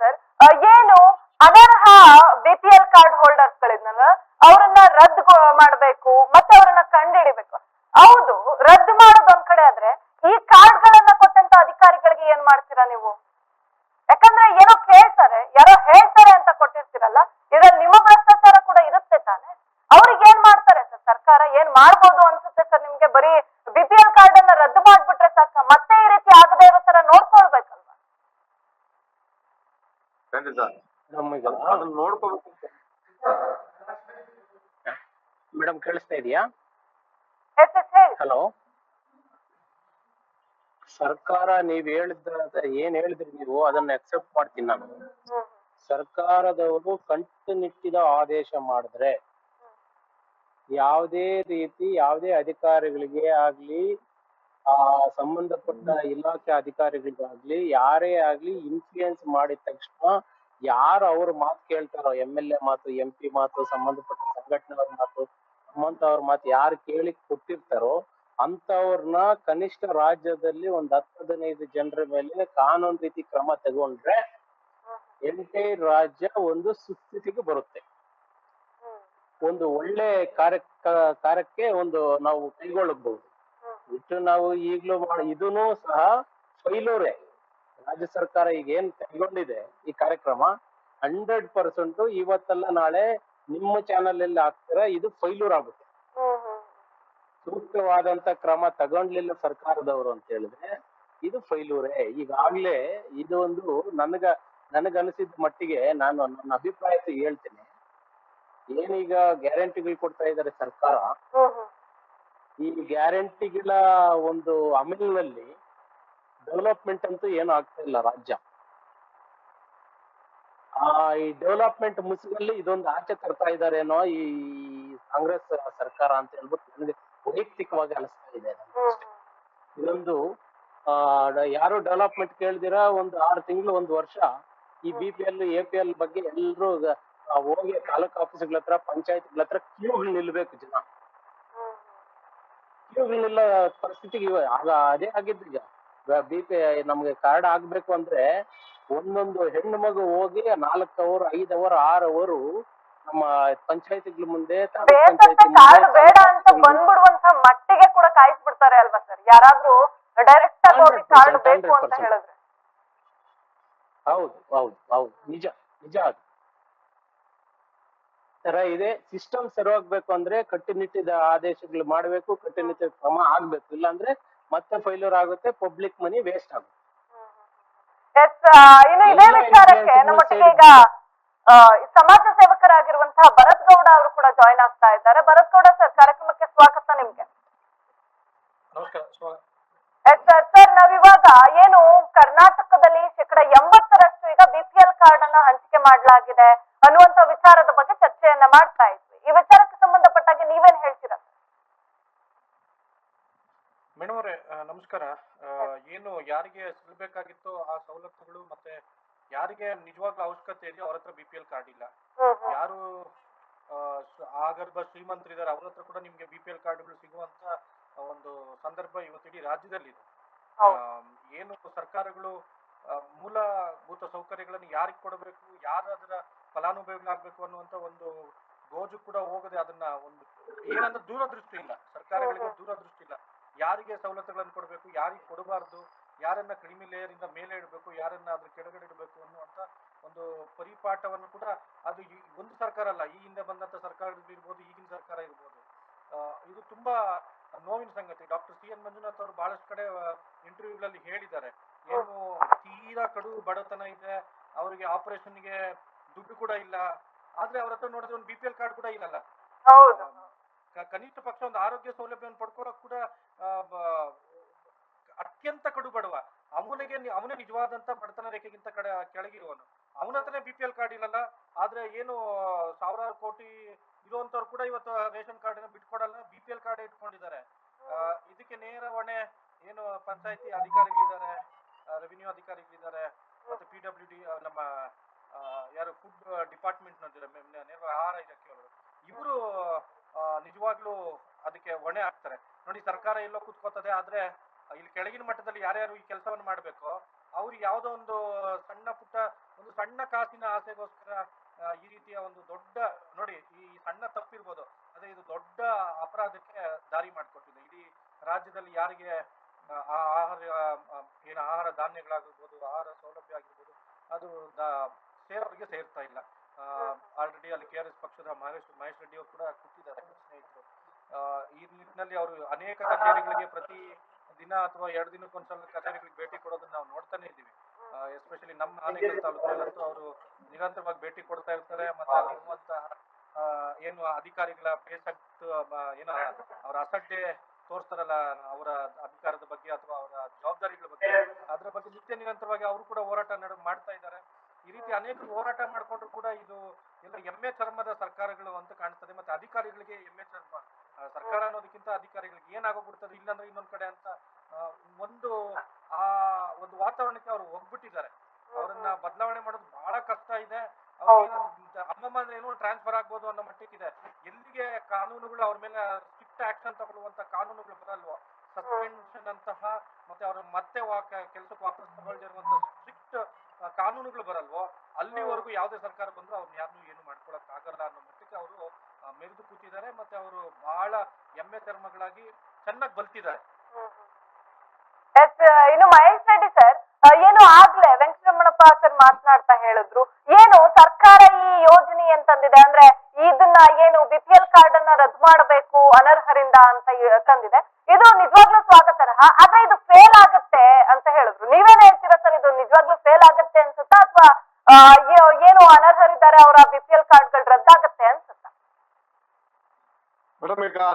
Sir? ಏನು? ಅನರ್ಹ B P L card holders ಗಳಿದ್ನಲ್ಲ ಅವರನ್ನ ರದ್ದು ಮಾಡಬೇಕು, ಮತ್ತೆ ಅವರನ್ನ ಕಂಡುಹಿಡಿಬೇಕು ಹೌದು, ರದ್ದು ಮಾಡೋದು ಒಂದ್ ಕಡೆ ಆದ್ರೆ ಈ ಕಾರ್ಡ್ ಗಳನ್ನ ಕೊಟ್ಟಂತ ಅಧಿಕಾರಿಗಳಿಗೆ ಏನ್ ಮಾಡ್ತೀರಾ ನೀವು? ಯಾಕಂದ್ರೆ ಏನೋ ಕೇಳ್ತಾರೆ, ಯಾರೋ ಹೇಳ್ತಾರೆ ಅಂತ ಕೊಟ್ಟಿರ್ತೀರಲ್ಲ, ಇದ್ರಲ್ಲಿ ನಿಮ್ಮ ಭ್ರಷ್ಟಾಚಾರ ಕೂಡ ಇರುತ್ತೆ ತಾನೆ? ಅವ್ರಿಗೆ ಏನ್ ಮಾಡ್ತಾರೆ ಸರ್ ಸರ್ಕಾರ? ಏನ್ ಮಾಡ್ಬೋದು ಅನ್ಸುತ್ತೆ ಸರ್ ನಿಮ್ಗೆ? ಬರೀ ಬಿ ಪಿ ಎಲ್ ಕಾರ್ಡ್ ಅನ್ನ ರದ್ದು ಮಾಡ್ಬಿಟ್ರೆ ಸಾಕ, ಮತ್ತೆ ಈ ರೀತಿ ಆಗದೆ ಇರೋ ತರ ನೋಡ್ಕೊಳ್ಬೇಕಲ್ವಾ ಖಂಡಿತ ನಮಗೆ ಅದನ್ನ ನೋಡ್ಕೋಬೇಕು ಮೇಡಮ್ ಕೇಳಿಸ್ತಾ ಇದೆಯಾ? ಹಲೋ? ಸರ್ಕಾರ ನೀವ್ ಹೇಳಿದ ಏನ್ ಹೇಳಿದ್ರಿ ನೀವು? ಅದನ್ನ ಅಕ್ಸೆಪ್ಟ್ ಮಾಡ್ತೀನಿ ನಾನು. ಸರ್ಕಾರದವರು ಕಂಟುನಿಟ್ಟಿದ ಆದೇಶ ಮಾಡಿದ್ರೆ ಯಾವುದೇ ರೀತಿ ಯಾವುದೇ ಅಧಿಕಾರಿಗಳಿಗೆ ಆಗ್ಲಿ ಆ ಸಂಬಂಧಪಟ್ಟ ಇಲಾಖೆ ಅಧಿಕಾರಿಗಳಿಗಾಗ್ಲಿ ಯಾರೇ ಆಗ್ಲಿ ಇನ್ಫ್ಲೂಯೆನ್ಸ್ ಮಾಡಿದ ತಕ್ಷಣ ಯಾರು ಅವ್ರ ಮಾತು ಕೇಳ್ತಾರೋ ಎಂ ಎಲ್ ಎ ಮಾತು ಎಂ ಪಿ ಮಾತು, ಸಂಬಂಧಪಟ್ಟ ಸಂಘಟನೆಗಳ ಮಾತು ನಮ್ಮಂತವ್ರ ಮಾತು ಯಾರು ಕೇಳಿ ಕೊಟ್ಟಿರ್ತಾರೋ ಅಂತವ್ರನ್ನ ಕನಿಷ್ಠ ರಾಜ್ಯದಲ್ಲಿ ಒಂದ್ ಹತ್ತು ಹದಿನೈದು ಜನರ ಮೇಲೆ ಕಾನೂನು ರೀತಿ ಕ್ರಮ ತಗೊಂಡ್ರೆ ಎಂಟೈರ್ ರಾಜ್ಯ ಒಂದು ಸುಸ್ಥಿತಿಗೆ ಬರುತ್ತೆ. ಒಂದು ಒಳ್ಳೆ ಕಾರ್ಯ ಕಾರ್ಯಕ್ಕೆ ಒಂದು ನಾವು ಕೈಗೊಳ್ಳಬಹುದು. ಇಟ್ಟು ನಾವು ಈಗಲೂ ಇದೂನು ಸಹ ಫೈಲೂರೇ ರಾಜ್ಯ ಸರ್ಕಾರ ಈಗ ಏನ್ ಕೈಗೊಂಡಿದೆ ಈ ಕಾರ್ಯಕ್ರಮ ಹಂಡ್ರೆಡ್ ಪರ್ಸೆಂಟ್ ಇವತ್ತಲ್ಲ ನಾಳೆ ನಿಮ್ಮ ಚಾನಲ್ ಅಲ್ಲಿ ಹಾಕ್ತೀರಾ ಇದು ಫೈಲೂರ್ ಆಗುತ್ತೆ. ಸೂಕ್ತವಾದಂತ ಕ್ರಮ ತಗೊಂಡ್ಲಿಲ್ಲ ಸರ್ಕಾರದವರು ಅಂತ ಹೇಳಿದ್ರೆ ಇದು ಫೈಲೂರೇ ಈಗಾಗ್ಲೇ ಇದು ಒಂದು ನನಗ ನನಗನಿಸಿದ ಮಟ್ಟಿಗೆ ನಾನು ನನ್ನ ಅಭಿಪ್ರಾಯ ಹೇಳ್ತೇನೆ. ಏನೀಗ ಗ್ಯಾರಂಟಿಗಳು ಕೊಡ್ತಾ ಇದ್ದಾರೆ ಸರ್ಕಾರ, ಈ ಗ್ಯಾರಂಟಿಗಳ ಒಂದು ಅಮಲಿನಲ್ಲಿ ಡೆವಲಪ್ಮೆಂಟ್ ಅಂತೂ ಏನು ಆಗ್ತಾ ಇಲ್ಲ ರಾಜ್ಯ. ಆ, ಈ ಡೆವಲಪ್ಮೆಂಟ್ ಮುಸುಗಲ್ಲಿ ಇದೊಂದು ಆಚೆ ತರ್ತಾ ಇದಾರೇನೋ ಈ ಕಾಂಗ್ರೆಸ್ ಸರ್ಕಾರ ಅಂತ ಹೇಳ್ಬಿಟ್ಟು ನನಗೆ ವೈಯಕ್ತಿಕವಾಗಿ ಅನಿಸ್ತಾ ಇದೆ. ಇದೊಂದು, ಆ, ಯಾರು ಡೆವಲಪ್ಮೆಂಟ್ ಕೇಳ್ದಿರಾ ಒಂದು ಆರು ತಿಂಗಳು ಒಂದು ವರ್ಷ ಈ B P L A P L ಬಗ್ಗೆ ಎಲ್ಲರೂ ಹೋಗಿ ತಾಲೂಕ್ ಆಫೀಸ್ಗಳ ಹತ್ರ, ಪಂಚಾಯತ್ಗಳ ಹತ್ರ ಕ್ಯೂಗಳು ನಿಲ್ಬೇಕು ಜನ. ಕ್ಯೂಗಳು ನಿಲ್ಲ ಪರಿಸ್ಥಿತಿಗೆ ಆಗ ಅದೇ ಆಗಿದ್ದು ಈಗ. ಬಿ ಪಿ ನಮ್ಗೆ ಕಾರ್ಡ್ ಆಗ್ಬೇಕು ಅಂದ್ರೆ ಒಂದೊಂದು ಹೆಣ್ಣು ಮಗು ಹೋಗಿ ನಾಲ್ಕು ಅವರ್ ಐದು ಅವರ್ ಆರು ಅವರು ನಮ್ಮ ಪಂಚಾಯತಿಗಳ ಮುಂದೆ ಕಾರ್ಡ್ ಬೇಡ ಅಂತ ಬಂದ್ಬಿಡುವಂತ ಮಟ್ಟಿಗೆ ಕೂಡ ಕಾಯಿಸ್ಬಿಡ್ತಾರೆ ಅಲ್ವಾ ಸರ್ ಯಾರಾದ್ರೂ ಡೈರೆಕ್ಟ್ ಆಗಿ ಹೋಗಿ ಕಾರ್ಡ್ ಬೇಕು ಅಂತ 100%. ಹೇಳಿದ್ರೆ. ಹೌದು ಹೌದು ಹೌದು. ನಿಜ ನಿಜ ಅದು. ತರ ಇದೆ ಸಿಸ್ಟಮ್ ಸರಿಯಾಗ್ಬೇಕು ಅಂದ್ರೆ ಕಟ್ಟುನಿಟ್ಟಿದ ಆದೇಶಗಳು ಮಾಡಬೇಕು ಕಟ್ಟುನಿಟ್ಟಿದ ಕ್ರಮ ಆಗ್ಬೇಕು. ಇಲ್ಲಾಂದ್ರೆ ಮತ್ತೆ ಫೈಲ್ಯೂರ್ ಆಗುತ್ತೆ ಪಬ್ಲಿಕ್ ಮನಿ ವೇಸ್ಟ್ ಆಗುತ್ತೆ. ಎಸ್ ಇನ್ನು ಇದೇ ವಿಚಾರಕ್ಕೆ ನಮ್ಮ ಈಗ ಆ, ಸಮಾಜ ಸೇವಕರಾಗಿರುವಂತಹ ಭರತ್ ಗೌಡ ಅವರು ಕೂಡ ಜಾಯಿನ್ ಆಗ್ತಾ ಇದ್ದಾರೆ. ಭರತ್ ಗೌಡ ಸರ್ ಕಾರ್ಯಕ್ರಮಕ್ಕೆ ಸ್ವಾಗತ ನಿಮ್ಗೆ. ನಮಸ್ಕಾರ ಸ್ವ- ಎಸ್ ಸರ್ ಸರ್ ನಾವಿವಾಗ ಏನು ಕರ್ನಾಟಕದಲ್ಲಿ ಶೇಕಡ ಎಂಬತ್ತರಷ್ಟು ಈಗ ಬಿಪಿಎಲ್ ಕಾರ್ಡ್ ಅನ್ನ ಹಂಚಿಕೆ ಮಾಡಲಾಗಿದೆ ಅನ್ನುವಂತ ವಿಚಾರದ ಬಗ್ಗೆ ಚರ್ಚೆಯನ್ನ ಮಾಡ್ತಾ ಇದ್ವಿ. ಈ ವಿಚಾರಕ್ಕೆ ಸಂಬಂಧಪಟ್ಟಾಗೆ ನೀವೇನ್ ಹೇಳ್ತೀರಾ? ಮೇಡಮ್ ಅವರೇ ನಮಸ್ಕಾರ. ಏನು ಯಾರಿಗೆ ಸಿಗಬೇಕಾಗಿತ್ತೋ ಆ ಸವಲತ್ತುಗಳು ಮತ್ತೆ ಯಾರಿಗೆ ನಿಜವಾಗ್ಲೂ ಅವಶ್ಯಕತೆ ಇದೆಯೋ ಅವ್ರ ಹತ್ರ ಬಿ ಪಿ ಎಲ್ ಕಾರ್ಡ್ ಇಲ್ಲ. ಯಾರು ಆಗರ್ಭ ಶ್ರೀಮಂತರಿದ್ದಾರೆ ಅವ್ರ ಹತ್ರ ಕೂಡ ನಿಮ್ಗೆ ಬಿ ಪಿ ಎಲ್ ಕಾರ್ಡ್ಗಳು ಸಿಗುವಂತ ಒಂದು ಸಂದರ್ಭ ಇವತ್ತಿಡೀ ರಾಜ್ಯದಲ್ಲಿದೆ. ಏನು ಸರ್ಕಾರಗಳು ಮೂಲಭೂತ ಸೌಕರ್ಯಗಳನ್ನು ಯಾರಿಗೆ ಕೊಡಬೇಕು ಯಾರು ಅದರ ಫಲಾನುಭವಿಗಳಾಗಬೇಕು ಅನ್ನುವಂತ ಒಂದು ಗೋಜು ಕೂಡ ಹೋಗದೆ ಅದನ್ನ ಒಂದು ಏನಂದ್ರೆ ದೂರದೃಷ್ಟಿ ಇಲ್ಲ. ಸರ್ಕಾರಗಳಿಗೆ ದೂರದೃಷ್ಟಿ ಇಲ್ಲ. ಯಾರಿಗೆ ಸವಲತ್ತುಗಳನ್ನು ಕೊಡಬೇಕು ಯಾರಿಗೆ ಕೊಡಬಾರ್ದು ಯಾರನ್ನ ಕಡಿಮೆ ಲೇಯರ್ ಇಂದ ಮೇಲೆ ಇಡಬೇಕು ಯಾರನ್ನ ಅದ್ರ ಕೆಳಗಡೆ ಇಡಬೇಕು ಅನ್ನುವಂತ ಒಂದು ಪರಿಪಾಠವನ್ನು ಕೂಡ ಅದು ಒಂದು ಸರ್ಕಾರ ಅಲ್ಲ ಈ ಹಿಂದೆ ಬಂದಂತ ಸರ್ಕಾರ ಇರ್ಬೋದು ಈಗಿನ ಸರ್ಕಾರ ಇರ್ಬೋದು. ಇದು ತುಂಬಾ ನೋವಿನ ಸಂಗತಿ. ಡಾಕ್ಟರ್ ಸಿ ಎನ್ ಮಂಜುನಾಥ್ ಅವರು ಬಹಳಷ್ಟು ಕಡೆ ಇಂಟರ್ವ್ಯೂಗಳಲ್ಲಿ ಹೇಳಿದ್ದಾರೆ. ಏನು ತೀರಾ ಕಡು ಬಡತನ ಇದೆ ಅವರಿಗೆ ಆಪರೇಷನ್ಗೆ ದುಡ್ಡು ಕೂಡ ಇಲ್ಲ. ಆದ್ರೆ ಅವ್ರ ಹತ್ರ ನೋಡಿದ್ರೆ ಒಂದು ಬಿ ಪಿ ಎಲ್ ಕಾರ್ಡ್ ಕೂಡ ಇಲ್ಲಲ್ಲ? ಕನಿಷ್ಠ ಪಕ್ಷ ಒಂದು ಆರೋಗ್ಯ ಸೌಲಭ್ಯವನ್ನು ಪಡ್ಕೊಳ್ಳೋಕೆ ಕೂಡ ಅತ್ಯಂತ ಕಡು ಬಡವ ಅವನಿಗೆ ಅವನೇ ನಿಜವಾದಂತ ಬಡತನ ರೇಖೆಗಿಂತ ಕಡೆ, ಕೆಳಗಿರುವನು. ಅವನ ಹತ್ರನೇ ಬಿ ಪಿ ಎಲ್ ಕಾರ್ಡ್ ಇಲ್ಲಲ್ಲ, ಆದ್ರೆ ಏನು, ಸಾವಿರಾರು ಕೋಟಿ ಇರುವಂತವ್ರು ಕೂಡ ಇವತ್ತು ರೇಷನ್ ಕಾರ್ಡ್ ಬಿಟ್ಕೊಡಲ್ಲ ಬಿ ಪಿ ಎಲ್ ಕಾರ್ಡ್ ಇಟ್ಕೊಂಡಿದ್ದಾರೆ. ಇದಕ್ಕೆ ನೇರ ಹೊಣೆ ಏನು ಪಂಚಾಯತಿ ಅಧಿಕಾರಿಗಳಿದ್ದಾರೆ ರೆವಿನ್ಯೂ ಅಧಿಕಾರಿಗಳಿದ್ದಾರೆ, ಮತ್ತೆ ಪಿ ಡಬ್ಲ್ಯೂ ಡಿ ನಮ್ಮ ಯಾರು ಫುಡ್ ಡಿಪಾರ್ಟ್ಮೆಂಟ್ ನೇರ ಆಹಾರ ಇಲಾಖೆಯವರು. ಇವರು ನಿಜವಾಗ್ಲೂ ಅದಕ್ಕೆ ಹೊಣೆ ಆಗ್ತಾರೆ. ನೋಡಿ ಸರ್ಕಾರ ಎಲ್ಲೋ ಕುತ್ಕೋತದೆ ಆದ್ರೆ ಇಲ್ಲಿ ಕೆಳಗಿನ ಮಟ್ಟದಲ್ಲಿ ಯಾರ್ಯಾರು ಈ ಕೆಲಸವನ್ನು ಮಾಡ್ಬೇಕು ಅವ್ರು ಯಾವುದೋ ಒಂದು ಸಣ್ಣ ಪುಟ್ಟ ಒಂದು ಸಣ್ಣ ಕಾಸಿನ ಆಸೆಗೋಸ್ಕರ ಈ ರೀತಿಯ ಒಂದು ದೊಡ್ಡ ನೋಡಿ ಈ ಸಣ್ಣ ತಪ್ಪಿರ್ಬೋದು ಅದೇ ಇದು ದೊಡ್ಡ ಅಪರಾಧಕ್ಕೆ ದಾರಿ ಮಾಡಿಕೊಟ್ಟಿದೆ. ಇಡೀ ರಾಜ್ಯದಲ್ಲಿ ಯಾರಿಗೆ ಆ, ಆಹಾರ ಏನು ಆಹಾರ ಧಾನ್ಯಗಳಾಗಿರ್ಬೋದು ಆಹಾರ ಸೌಲಭ್ಯ ಆಗಿರ್ಬೋದು ಅದು ಸೇರೋರಿಗೆ ಸೇರ್ತಾ ಇಲ್ಲ. ಆಲ್ರೆಡಿ ಅಲ್ಲಿ ಕೆ ಆರ್ ಎಸ್ ಪಕ್ಷದ ಮಹೇಶ್ ಮಹೇಶ್ ರೆಡ್ಡಿ ಅವರು ಕೂಡ ಕೂತಿದ್ದಾರೆ ಸ್ನೇಹಿತರು. ಈ ನಿಟ್ಟಿನಲ್ಲಿ ಅವರು ಅನೇಕ ಕಚೇರಿಗಳಿಗೆ ಪ್ರತಿ ದಿನ ಅಥವಾ ಎರಡು ದಿನಕ್ಕೊಂದ್ಸಲ ಕಚೇರಿಗಳಿಗೆ ಭೇಟಿ ಕೊಡೋದನ್ನ ನಾವು ನೋಡ್ತಾನೆ ಇದ್ದೀವಿ. ಎಸ್ಪೆಷಲಿ ನಮ್ಮ ಆನೆಗಳ ತಾಲೂಕಿನಲ್ಲಂತೂ ಅವರು ನಿರಂತರವಾಗಿ ಭೇಟಿ ಕೊಡ್ತಾ ಇರ್ತಾರೆ ಮತ್ತೆ ಅಲ್ಲಿರುವಂತಹ ಏನು ಅಧಿಕಾರಿಗಳ ಬೇಸತ್ತು ಏನೋ ಅವರ ಅಸಡ್ಡೆ ತೋರಿಸ್ತಾರಲ್ಲ ಅವರ ಅಧಿಕಾರದ ಬಗ್ಗೆ ಅಥವಾ ಅವರ ಜವಾಬ್ದಾರಿಗಳ ಬಗ್ಗೆ. ಅದರ ಬಗ್ಗೆ ನಿತ್ಯ ನಿರಂತರವಾಗಿ ಅವರು ಕೂಡ ಹೋರಾಟ ನಡೆ, ಮಾಡ್ತಾ ಇದ್ದಾರೆ. ಈ ರೀತಿ ಅನೇಕ ಹೋರಾಟ ಮಾಡಿಕೊಂಡ್ರು ಕೂಡ ಇದು ಎಲ್ಲ ಎಮ್ಮೆ ಚರ್ಮದ ಸರ್ಕಾರಗಳು ಅಂತ ಕಾಣಿಸ್ತದೆ. ಮತ್ತೆ ಅಧಿಕಾರಿಗಳಿಗೆ ಎಮ್ಮೆ ಚರ್ಮ ಸರ್ಕಾರ ಅನ್ನೋದಕ್ಕಿಂತ ಅಧಿಕಾರಿಗಳಿಗೆ ಏನಾಗೋಗ್ಬಿಡ್ತದೆ? ಇಲ್ಲಾಂದ್ರೆ ಇನ್ನೊಂದ್ ಕಡೆ ಅಂತ ಒಂದು ಆ ಒಂದು ವಾತಾವರಣಕ್ಕೆ ಅವ್ರು ಹೋಗ್ಬಿಟ್ಟಿದ್ದಾರೆ. ಅವ್ರನ್ನ ಬದಲಾವಣೆ ಮಾಡೋದು ಬಹಳ ಕಷ್ಟ ಇದೆ. ಅಮ್ಮಮ್ಮ ಅಂದ್ರೆ ಏನೋ ಟ್ರಾನ್ಸ್ಫರ್ ಆಗ್ಬೋದು ಅನ್ನೋ ಮಟ್ಟಿಗಿದೆ. ಎಲ್ಲಿಗೆ ಕಾನೂನುಗಳು ಅವ್ರ ಮೇಲೆ ಸ್ಟ್ರಿಕ್ಟ್ ಆಕ್ಷನ್ ತಗೊಳ್ಳುವಂತ ಕಾನೂನುಗಳು ಬರಲ್ವೋ? ಸಸ್ಪೆನ್ಷನ್ ಅಂತಹ ಮತ್ತೆ ಅವ್ರ ಮತ್ತೆ ಕೆಲಸಕ್ಕೆ ವಾಪಸ್ ತಗೊಳ್ದಿರುವಂತ ಸ್ಟ್ರಿಕ್ಟ್ ಕಾನೂನುಗಳು ಬರಲ್ವೋ ಅಲ್ಲಿವರೆಗೂ ಯಾವುದೇ ಸರ್ಕಾರ ಬಂದ್ರು ಅವ್ರನ್ನ ಯಾರನ್ನೂ ಏನು ಮಾಡ್ಕೊಳಕ್ ಆಗಲ್ಲ ಅನ್ನೋ ಮಟ್ಟಕ್ಕೆ ಅವರು ಮೆರೆದು ಕೂತಿದ್ದಾರೆ ಮತ್ತೆ ಅವರು ಬಹಳ ಎಮ್ಮೆ ಚರ್ಮಗಳಾಗಿ ಚೆನ್ನಾಗಿ ಬಲ್ತಿದ್ದಾರೆ. ಎಸ್ ಇನ್ನು ಮಹೇಶ್ ರೆಡ್ಡಿ ಸರ್ ಏನು ಆಗ್ಲೇ ವೆಂಕಟರಮಣಪ್ಪ ಸರ್ ಮಾತನಾಡ್ತಾ ಹೇಳಿದ್ರು ಏನು ಸರ್ಕಾರ ಈ ಯೋಜನೆ ಅಂತಂದಿದೆ ಅಂದ್ರೆ ಇದನ್ನ ಏನು ಬಿಪಿಎಲ್ ಕಾರ್ಡ್ ಅನ್ನ ರದ್ದು ಮಾಡಬೇಕು ಅನರ್ಹರಿಂದ ಅಂತ ತಂದಿದೆ. ಇದು ನಿಜವಾಗ್ಲೂ ಸ್ವಾಗತಾರ್ಹ ಆದ್ರೆ ಇದು ಫೇಲ್ ಆಗುತ್ತೆ ಅಂತ ಹೇಳಿದ್ರು. ನೀವೇನ್ ಹೇಳ್ತೀರಾ ಸರ್ ಇದು ನಿಜವಾಗ್ಲೂ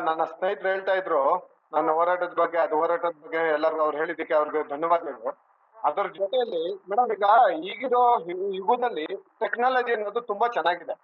ನನ್ನ ಸ್ನೇಹಿತರು ಹೇಳ್ತಾ ಇದ್ರು ನನ್ನ ಹೋರಾಟದ ಬಗ್ಗೆ ಅದು ಹೋರಾಟದ ಬಗ್ಗೆ ಎಲ್ಲರೂ ಅವ್ರು ಹೇಳಿದ್ದಕ್ಕೆ ಅವ್ರಿಗೆ ಧನ್ಯವಾದಗಳು. ಅದರ ಜೊತೆಯಲ್ಲಿ ಮೇಡಮ್ ಈಗ ಈಗಿರೋ ಯುಗದಲ್ಲಿ ಟೆಕ್ನಾಲಜಿ ಅನ್ನೋದು ತುಂಬಾ ಚೆನ್ನಾಗಿದೆ.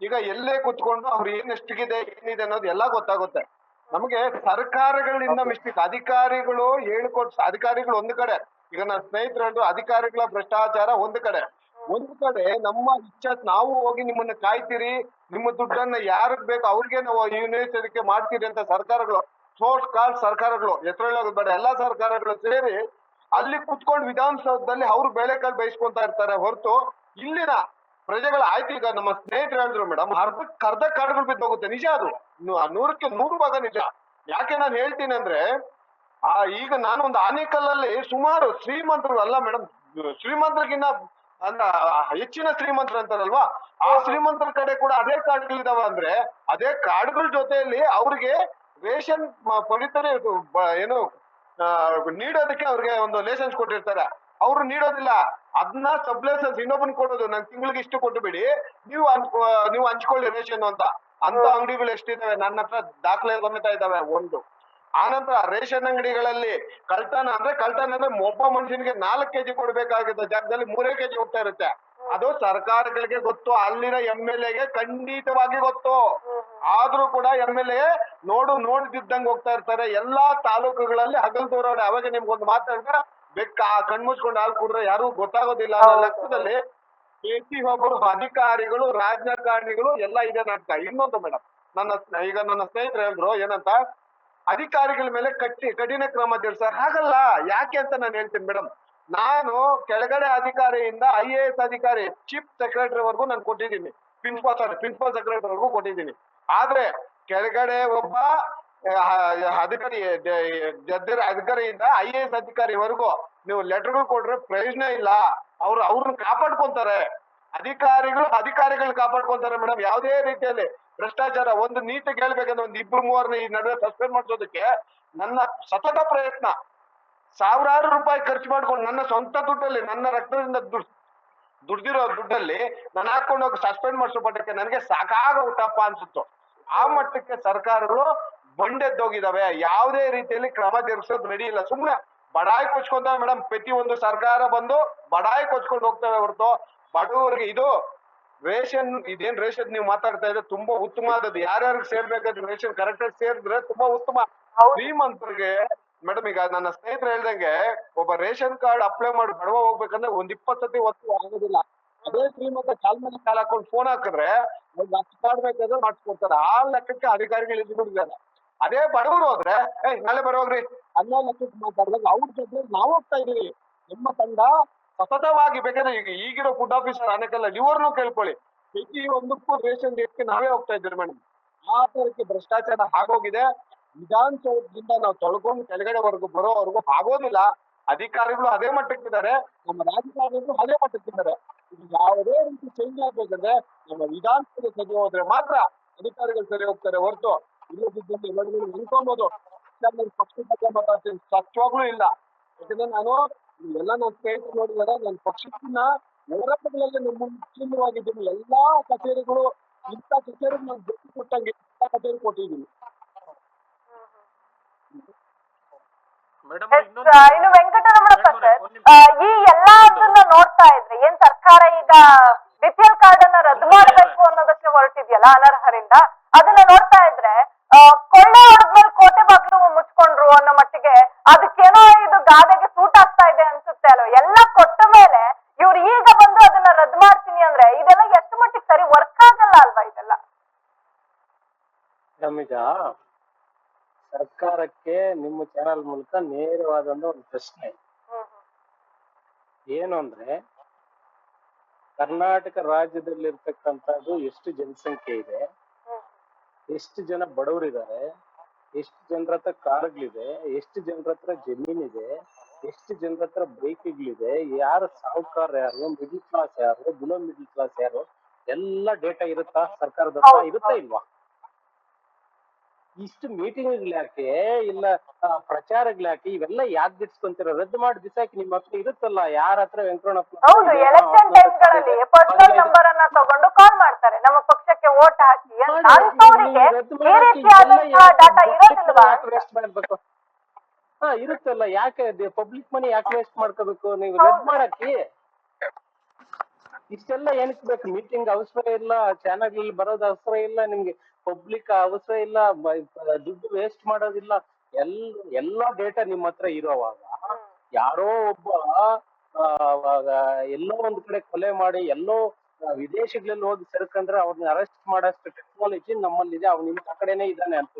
ಈಗ ಎಲ್ಲೇ ಕುತ್ಕೊಂಡು ಅವ್ರು ಏನ್ ಎಷ್ಟಿಗಿದೆ ಏನಿದೆ ಅನ್ನೋದು ಎಲ್ಲ ಗೊತ್ತಾಗುತ್ತೆ. ನಮಗೆ ಸರ್ಕಾರಗಳಿಂದ ಮಿಸ್ಟೇಕ್ ಅಧಿಕಾರಿಗಳು ಹೇಳ್ಕೊಟ್ ಅಧಿಕಾರಿಗಳು ಒಂದು ಕಡೆ. ಈಗ ನನ್ನ ಸ್ನೇಹಿತರು ಹೇಳಿದ್ರು ಅಧಿಕಾರಿಗಳ ಭ್ರಷ್ಟಾಚಾರ ಒಂದು ಕಡೆ. ಒಂದು ಕಡೆ ನಮ್ಮ ಇಚ್ಛೆ ನಾವು ಹೋಗಿ ನಿಮ್ಮನ್ನ ಕಾಯ್ತೀರಿ, ನಿಮ್ಮ ದುಡ್ಡನ್ನ ಯಾರಿಗ್ ಬೇಕು ಅವ್ರಿಗೆ ನಾವು ಯೂನಿವರ್ಸಿಟಿಗೆ ಮಾಡ್ತೀರಿ ಅಂತ ಸರ್ಕಾರಗಳು ಸೋರ್ಸ್ ಕಾಲ್ ಸರ್ಕಾರಗಳು ಹೆಸರು ಬೇಡ, ಎಲ್ಲಾ ಸರ್ಕಾರಗಳು ಸೇರಿ ಅಲ್ಲಿ ಕುತ್ಕೊಂಡು ವಿಧಾನಸೌಧದಲ್ಲಿ ಅವ್ರು ಬೇಳೆಕಾಳು ಬಯಸ್ಕೊಂತ ಇರ್ತಾರೆ ಹೊರತು ಇಲ್ಲಿನ ಪ್ರಜೆಗಳ ಆಯ್ತು. ಈಗ ನಮ್ಮ ಸ್ನೇಹಿತರು ಹೇಳಿದ್ರು ಮೇಡಮ್ ಅರ್ಧಕ್ಕೆ ಅರ್ಧ ಕಾರ್ಡ್ಗಳು ಬಿದ್ದೋಗುತ್ತೆ ನಿಜ ಅದು. ನೂರಕ್ಕೆ ನೂರು ಭಾಗ ನಿಜ. ಯಾಕೆ ನಾನು ಹೇಳ್ತೀನಿ ಅಂದ್ರೆ, ಆ, ಈಗ ನಾನು ಒಂದು ಆನೆಕಲ್ಲಲ್ಲಿ ಸುಮಾರು ಶ್ರೀಮಂತರು ಅಲ್ಲ ಮೇಡಮ್, ಶ್ರೀಮಂತರಿಗಿನ್ನ ಅಂದ ಹೆಚ್ಚಿನ ಶ್ರೀಮಂತರು ಅಂತಾರಲ್ವಾ? ಆ ಶ್ರೀಮಂತರ ಕಡೆ ಕೂಡ ಅದೇ ಕಾರ್ಡ್ಗಳಿದಾವ ಅಂದ್ರೆ ಅದೇ ಕಾರ್ಡ್ಗಳ ಜೊತೆಯಲ್ಲಿ ಅವ್ರಿಗೆ ರೇಷನ್ ಪಡಿತರ ಏನು ನೀಡೋದಕ್ಕೆ ಅವ್ರಿಗೆ ಒಂದು ಲೈಸೆನ್ಸ್ ಕೊಟ್ಟಿರ್ತಾರೆ. ಅವ್ರು ನೀಡೋದಿಲ್ಲ. ಅದನ್ನ ಸಬ್ ಲೈಸೆನ್ಸ್ ಇನ್ನೊಬ್ಬನ್ ಕೊಡೋದು. ನಂಗೆ ತಿಂಗಳಿಗೆ ಇಷ್ಟು ಕೊಟ್ಟು ಬಿಡಿ. ನೀವು ನೀವು ಹಂಚ್ಕೊಳ್ಳಿ ರೇಷನ್ ಅಂತ. ಅಂತ ಅಂಗಡಿಗಳು ಎಷ್ಟಿದಾವೆ? ನನ್ನ ಹತ್ರ ದಾಖಲೆ ಸಮೇತ ಇದಾವೆ. ಒಂದು. ಆನಂತರ ರೇಷನ್ ಅಂಗಡಿಗಳಲ್ಲಿ ಕಳ್ತನ ಅಂದ್ರೆ ಕಳ್ತನ ಅಂದ್ರೆ ಒಬ್ಬ ಮನುಷ್ಯನಿಗೆ ನಾಲ್ಕು ಕೆಜಿ ಕೊಡ್ಬೇಕಾಗಿದ್ದ ಜಾಗದಲ್ಲಿ ಮೂರೇ ಕೆಜಿ ಹೋಗ್ತಾ ಇರುತ್ತೆ. ಅದು ಸರ್ಕಾರಗಳಿಗೆ ಗೊತ್ತು ಅಲ್ಲಿನ ಎಂ ಎಲ್ ಎಗೆ ಖಂಡಿತವಾಗಿ ಗೊತ್ತು. ಆದ್ರೂ ಕೂಡ ಎಂ ಎಲ್ ಎ ನೋಡು ನೋಡ್ದಿದ್ದಂಗೆ ಹೋಗ್ತಾ ಇರ್ತಾರೆ. ಎಲ್ಲಾ ತಾಲೂಕುಗಳಲ್ಲಿ ಹಗಲ್ ದೂರವ್ರೆ ಅವಾಗ ನಿಮ್ಗೊಂದು ಮಾತಾಡಿದ್ರೆ ಬೆಕ್ಕ ಕಣ್ಮುಚ್ಕೊಂಡು ಹಾಲು ಕುಡ್ರೆ ಯಾರು ಗೊತ್ತಾಗೋದಿಲ್ಲ ಅನ್ನೋ ಲೆಕ್ಕದಲ್ಲಿ ಕೆಸಿ ಒಬ್ಬರು ಅಧಿಕಾರಿಗಳು ರಾಜಕಾರಣಿಗಳು ಎಲ್ಲ ಇದೆ ನಡ್ತಾ ಇನ್ನೊಂದು ಮೇಡಮ್ ನನ್ನ ಈಗ ನನ್ನ ಸ್ನೇಹಿತರು ಹೇಳಿದ್ರು ಏನಂತ? ಅಧಿಕಾರಿಗಳ ಮೇಲೆ ಕಟ್ಟಿ, ಕಠಿಣ ಕ್ರಮ ಸರ್, ಹಾಗಲ್ಲ. ಯಾಕೆ ಅಂತ ನಾನು ಹೇಳ್ತೀನಿ ಮೇಡಮ್ ನಾನು ಕೆಳಗಡೆ ಅಧಿಕಾರಿಯಿಂದ ಐ ಎ ಎಸ್ ಅಧಿಕಾರಿ ಚೀಫ್ ಸೆಕ್ರೆಟರಿ ವರ್ಗೂ ನಾನು ಕೊಟ್ಟಿದ್ದೀನಿ. ಪ್ರಿನ್ಸಿಪಾಲ್ ಸಾರಿ ಪ್ರಿನ್ಸಿಪಾಲ್ ಸೆಕ್ರೆಟರಿ ವರ್ಗೂ ಕೊಟ್ಟಿದ್ದೀನಿ. ಆದ್ರೆ ಕೆಳಗಡೆ ಒಬ್ಬ ಅಧಿಕಾರಿ ಅಧಿಕಾರಿಯಿಂದ ಐ ಎ ಎಸ್ ಅಧಿಕಾರಿವರೆಗೂ ನೀವು ಲೆಟರ್ಗಳು ಕೊಟ್ರೆ ಪ್ರಯೋಜನ ಇಲ್ಲ. ಅವ್ರು, ಅವ್ರನ್ನ ಕಾಪಾಡ್ಕೊಂತಾರೆ. ಅಧಿಕಾರಿಗಳು ಅಧಿಕಾರಿಗಳು ಕಾಪಾಡ್ಕೊಂತಾರೆ ಮೇಡಮ್. ಯಾವುದೇ ರೀತಿಯಲ್ಲಿ ಭ್ರಷ್ಟಾಚಾರ, ಒಂದು ನೀತಿ ಹೇಳ್ಬೇಕಂದ್ರೆ ಒಂದು ಇಬ್ರು ಮೂವರನ್ನ ಈ ನಡುವೆ ಸಸ್ಪೆಂಡ್ ಮಾಡಿಸೋದಕ್ಕೆ ನನ್ನ ಸತತ ಪ್ರಯತ್ನ. ಸಾವಿರಾರು ರೂಪಾಯಿ ಖರ್ಚು ಮಾಡ್ಕೊಂಡು ನನ್ನ ಸ್ವಂತ ದುಡ್ಡಲ್ಲಿ, ನನ್ನ ರಕ್ತದಿಂದ ದುಡ್ಡು ದುಡ್ದಿರೋ ದುಡ್ಡಲ್ಲಿ ನಾನು ಹಾಕೊಂಡು ಹೋಗಿ ಸಸ್ಪೆಂಡ್ ಮಾಡಿಸೋ ಪಟ್ಟಕ್ಕೆ ನನಗೆ ಸಾಕಾಗೋಗುತ್ತಪ್ಪ ಅನ್ಸುತ್ತೋ. ಆ ಮಟ್ಟಕ್ಕೆ ಸರ್ಕಾರಗಳು ಬಂಡೆದ್ದೋಗಿದಾವೆ. ಯಾವುದೇ ರೀತಿಯಲ್ಲಿ ಕ್ರಮ ಜರುಗಿಸೋದು ರೆಡಿ ಇಲ್ಲ. ಸುಮ್ನೆ ಬಡಾಯಿ ಕೊಚ್ಕೊಂತಾವೆ ಮೇಡಮ್ ಪ್ರತಿ ಒಂದು ಸರ್ಕಾರ ಬಂದು ಬಡಾಯಿ ಕೊಚ್ಕೊಂಡು ಹೋಗ್ತವೆ ಹೊರತು ಬಡವರಿಗೆ ಇದು ರೇಷನ್ ಇದೇನ್ ರೇಷನ್ ನೀವು ಮಾತಾಡ್ತಾ ಇದ್ರೆ ತುಂಬಾ ಉತ್ತಮ ಆದದ್ದು ಯಾರ್ಯಾರಿಗೆ ಸೇರ್ಬೇಕಾದ್ರೆ ರೇಷನ್ ಕರೆಕ್ಟ್ ಆಗಿ ಸೇರಿದ್ರೆ ತುಂಬಾ ಉತ್ತಮ. ಶ್ರೀಮಂತರಿಗೆ ಮೇಡಮ್ ಈಗ ನನ್ನ ಸ್ನೇಹಿತರು ಹೇಳ್ದಂಗೆ ಒಬ್ಬ ರೇಷನ್ ಕಾರ್ಡ್ ಅಪ್ಲೈ ಮಾಡಿ ಬಡವ ಹೋಗ್ಬೇಕಂದ್ರೆ ಒಂದ್ ಇಪ್ಪತ್ತತಿ ವರ್ಷ ಆಗೋದಿಲ್ಲ. ಅದೇ ಶ್ರೀಮಂತ ಕಾಲ್ ಮೇಲೆ ಕಾಲ್ ಹಾಕೊಂಡು ಫೋನ್ ಹಾಕಿದ್ರೆ ಒಂದ್ ಲಕ್ಷ ಕಾರ್ಡ್ ಬೇಕಾದ್ರೆ ಮಾಡಿಸ್ಕೊಡ್ತಾರೆ. ಆ ಲೆಕ್ಕಕ್ಕೆ ಅಧಿಕಾರಿಗಳು ಇದ್ಬಿಟ್ಟಿದ್ದಾರೆ ಅದೇ ಬಡವರು ಹೋದ್ರೆ ಏ ನಾಳೆ ಬರೋಗ್ರಿ ಅನ್ನೋ ಲೆಕ್ಕಕ್ಕೆ ಮಾತಾಡಿದಾಗ ಅವ್ರ ಜೊತೆ ನಾವು ಹೋಗ್ತಾ ಇದೀವಿ. ನಿಮ್ಮ ತಂಡ ಸತತವಾಗಿ ಬೇಕಾದ್ರೆ ಈಗ ಈಗಿರೋ ಫುಡ್ ಆಫೀಸರ್ ಆನೆಕಲ್ಲ ಇವ್ರನ್ನೂ ಕೇಳ್ಕೊಳ್ಳಿ. ಪ್ರತಿ ಒಂದಕ್ಕೂ ರೇಷನ್ ಡೇಟ್ಗೆ ನಾವೇ ಹೋಗ್ತಾ ಇದ್ದೀವಿ ಮೇಡಮ್. ಆ ತರಕ್ಕೆ ಭ್ರಷ್ಟಾಚಾರ ಆಗೋಗಿದೆ. ವಿಧಾನಸೌಧದಿಂದ ನಾವು ತೊಳ್ಕೊಂಡು ಕೆಳಗಡೆವರೆಗೂ ಬರೋವರೆಗೂ ಆಗೋದಿಲ್ಲ. ಅಧಿಕಾರಿಗಳು ಅದೇ ಮಟ್ಟಕ್ಕಿದ್ದಾರೆ ನಮ್ಮ ರಾಜಕಾರಣಿಗಳು ಅದೇ ಮಟ್ಟಕ್ಕಿದ್ದಾರೆ ಇದು ಯಾವುದೇ ರೀತಿ ಚೇಂಜ್ ಆಗ್ಬೇಕಂದ್ರೆ ನಮ್ಮ ವಿಧಾನಸೌಧ ಸರಿ ಹೋದ್ರೆ ಮಾತ್ರ ಅಧಿಕಾರಿಗಳು ಸರಿ ಹೋಗ್ತಾರೆ ಹೊರತು. ಇಲ್ಲದಿದ್ದಲ್ಲಿ ಎಲ್ಲರಿಗೂ ನಿಂತ್ಕೊಬೋದು ನಾನು ಪಕ್ಷದ ಬಗ್ಗೆ ಮಾತಾಡ್ತೀನಿ. ಸತ್ವಾಗ್ಲೂ ಇಲ್ಲ. ಯಾಕಂದ್ರೆ ನಾನು ಎಲ್ಲ ನನ್ನ ಸ್ನೇಹಿತರು ನೋಡಿದರೆ ನನ್ನ ಪಕ್ಷಕ್ಕಿನ್ನ ಹೋರಾಟಗಳಲ್ಲಿ ನಮ್ಮ ಮುಖ್ಯವಾಗಿದ್ದೀನಿ ಎಲ್ಲಾ ಕಚೇರಿಗಳು ಇಂಥ ಕಚೇರಿ ನಾನು ಭೇಟಿ ಕೊಟ್ಟಂಗೆ ಇಂಥ ಕಚೇರಿ ಕೊಟ್ಟಿದ್ದೀನಿ. ಇನ್ನು ವೆಂಕಟರಮಣಪ್ಪ ಸರ್ ಈ ಎಲ್ಲದನ್ನ ನೋಡ್ತಾ ಇದ್ರೆ ಏನ್ ಸರ್ಕಾರ ಈಗ ಬಿಪಿಎಲ್ ಪಿ ಕಾರ್ಡ್ ಅನ್ನ ರದ್ದು ಮಾಡಬೇಕು ಅನ್ನೋದಕ್ಕೆ ಹೊರಟಿದ್ಯಲ್ಲ ಅನರ್ಹರಿಂದ? ಅದನ್ನ ನೋಡ್ತಾ ಇದ್ರೆ ಆ, ಕೊಳ್ಳೆ ಹೊಡೆದ್ಮೇಲೆ ಕೋಟೆ ಬಾಗ್ಲು ಮುಚ್ಕೊಂಡ್ರು ಅನ್ನೋ ಮಟ್ಟಿಗೆ ಅದಕ್ಕೇನೋ ಇದು ಗಾದೆಗೆ ಸೂಟ್ ಆಗ್ತಾ ಇದೆ ಅನ್ಸುತ್ತೆ ಅಲ್ವ ಎಲ್ಲ ಕೊಟ್ಟ ಮೇಲೆ ಇವ್ರು ಈಗ ಬಂದು ಅದನ್ನ ರದ್ದು ಮಾಡ್ತೀನಿ ಅಂದ್ರೆ ಇದೆಲ್ಲ ಎಷ್ಟು ಮಟ್ಟಿಗೆ ಸರಿ ವರ್ಕ್ ಆಗಲ್ಲ ಅಲ್ವಾ ಇದೆಲ್ಲ ನಮೀಗ ಸರ್ಕಾರಕ್ಕೆ ನಿಮ್ಮ ಚಾನಲ್ ಮೂಲಕ ನೇರವಾದಂತ ಒಂದು ಪ್ರಶ್ನೆ. ಏನು ಅಂದ್ರೆ, ಕರ್ನಾಟಕ ರಾಜ್ಯದಲ್ಲಿ ರಾಜ್ಯದಲ್ಲಿರ್ತಕ್ಕಂಥದ್ದು ಎಷ್ಟು ಜನಸಂಖ್ಯೆ ಇದೆ? ಎಷ್ಟು ಜನ ಬಡವರಿದ್ದಾರೆ? ಎಷ್ಟು ಜನರ ಹತ್ರ ಕಾರ್ಗಳಿದೆ? ಎಷ್ಟು ಜನರ ಹತ್ರ ಜಮೀನಿದೆ? ಎಷ್ಟು ಜನರ ಹತ್ರ ಬೈಕ್ಗಳಿದೆ? ಯಾರು ಸಾಹುಕಾರ ಯಾರು? ಮಿಡಿಲ್ ಕ್ಲಾಸ್ ಯಾರು? ಬಿಲೋ ಮಿಡಿಲ್ ಕ್ಲಾಸ್ ಯಾರು? ಎಲ್ಲ ಡೇಟಾ ಇರುತ್ತಾ ಸರ್ಕಾರದ ಹತ್ರ? ಇರುತ್ತಾ ಇಲ್ವಾ? ಇಷ್ಟು ಮೀಟಿಂಗ್ ಯಾಕೆ ಇಲ್ಲ ಆ, ಪ್ರಚಾರಗ್ಳ್ಯಾಕೆ ಇವೆಲ್ಲ ಯಾಕೆ ಬಿಡ್ಸ್ಕೊಂತೀರ? ರದ್ದು ಮಾಡಿ ಬಿಸಾಕಿ ನಿಮ್ಮ ಹತ್ರ ಇರುತ್ತಲ್ಲ ಯಾರ ಹತ್ರ ವೆಂಕಟರಮಣಪ್ಪ ಹೌದು ಎಲೆಕ್ಷನ್ ಟೈಮ್ಗಳಲ್ಲಿ ಪರ್ಸನಲ್ ನಂಬರ್ ಅನ್ನ ತಗೊಂಡು ಕಾಲ್ ಮಾಡ್ತಾರೆ. ನಮ್ಮ ಪಕ್ಷಕ್ಕೆ ವೋಟ್ ಹಾಕಿ ಅಂತವರಿಗೆ ಈ ರೀತಿಯಾದಂತಹ ಡಾಟಾ ಇರೋದಿಲ್ವಾ. ವೇಸ್ಟ್ ಮಾಡ್ಬೇಕು? ಹಾ ಇರುತ್ತಲ್ಲ ಯಾಕೆ ಪಬ್ಲಿಕ್ ಮನಿ ಯಾಕೆ ವೇಸ್ಟ್ ಮಾಡ್ಕೋಬೇಕು? ನೀವು. ರದ್ದು ಮಾಡಕ್ಕೆ. ಇಷ್ಟೆಲ್ಲ ಏನಕ್ಕೆ ಬೇಕು ಮೀಟಿಂಗ್ ಅವಸರ ಇಲ್ಲ ಚಾನಲ್ ಬರೋದು ಅವಸರ ಇಲ್ಲ ನಿಮ್ಗೆ ಪಬ್ಲಿಕ್ ಅವಸರ ಇಲ್ಲ ದುಡ್ಡು ವೇಸ್ಟ್ ಮಾಡೋದಿಲ್ಲ. ಎಲ್ ಎಲ್ಲಾ ಡೇಟಾ ನಿಮ್ಮ ಹತ್ರ ಇರೋವಾಗ ಯಾರೋ ಒಬ್ಬ ಆ, ಎಲ್ಲೋ ಒಂದ್ ಕಡೆ ಕೊಲೆ ಮಾಡಿ ಎಲ್ಲೋ ಆ, ವಿದೇಶಗಳಲ್ಲಿ ಹೋಗಿ ಸೇರ್ಕಂಡ್ರೆ ಅವ್ರನ್ನ ಅರೆಸ್ಟ್ ಮಾಡೋಷ್ಟು ಟೆಕ್ನಾಲಜಿ ನಮ್ಮಲ್ಲಿದೆ ಅವ್ನು ನಿಮ್ ಕಡೆನೆ ಇದ್ದಾನೆ ಅಂತ.